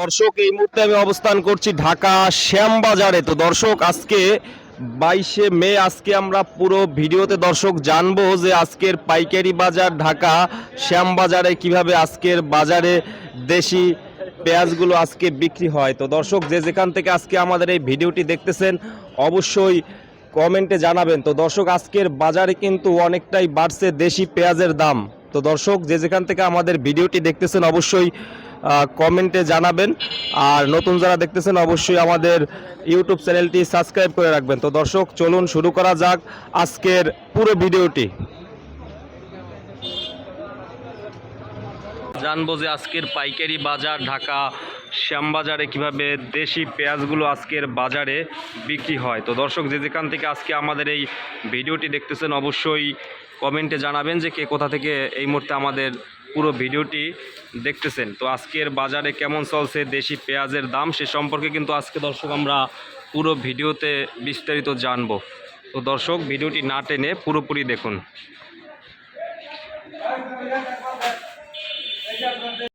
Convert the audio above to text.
দর্শক, এই মুহূর্তে আমি অবস্থান করছি ঢাকা শ্যামবাজারে। তো দর্শক, আজকে বাইশে মে, আজকে আমরা পুরো ভিডিওতে দর্শক জানব যে আজকের পাইকারি বাজার ঢাকা শ্যামবাজারে কীভাবে আজকের বাজারে দেশি পেঁয়াজগুলো আজকে বিক্রি হয়। তো দর্শক, যে যেখান থেকে আজকে আমাদের এই ভিডিওটি দেখতেছেন, অবশ্যই কমেন্টে জানাবেন। তো দর্শক, আজকের বাজারে কিন্তু অনেকটাই বাড়ছে দেশি পেঁয়াজের দাম। তো দর্শক, যে যেখান থেকে আমাদের ভিডিওটি দেখতেছেন, অবশ্যই কমেন্টে জানাবেন। আর নতুন যারা দেখতেছেন, অবশ্যই আমাদের ইউটিউব চ্যানেলটি সাবস্ক্রাইব করে রাখবেন। তো দর্শক, চলুন শুরু করা যাক আজকের পুরো ভিডিওটি। জানব যে আজকের পাইকারি বাজার ঢাকা শ্যামবাজারে কীভাবে দেশি পেঁয়াজগুলো আজকের বাজারে বিক্রি হয়। তো দর্শক, যে যেখান থেকে আজকে আমাদের এই ভিডিওটি দেখতেছেন, অবশ্যই কমেন্টে জানাবেন যে কে কোথা থেকে এই মুহূর্তে আমাদের পুরো ভিডিওটি দেখতেছেন। তো আজকের বাজারে কেমন চলছে দেশি পেঁয়াজের দাম সে সম্পর্কে কিন্তু আজকে দর্শক আমরা পুরো ভিডিওতে বিস্তারিত জানব। তো দর্শক, ভিডিওটি না টেনে পুরোপুরি দেখুন।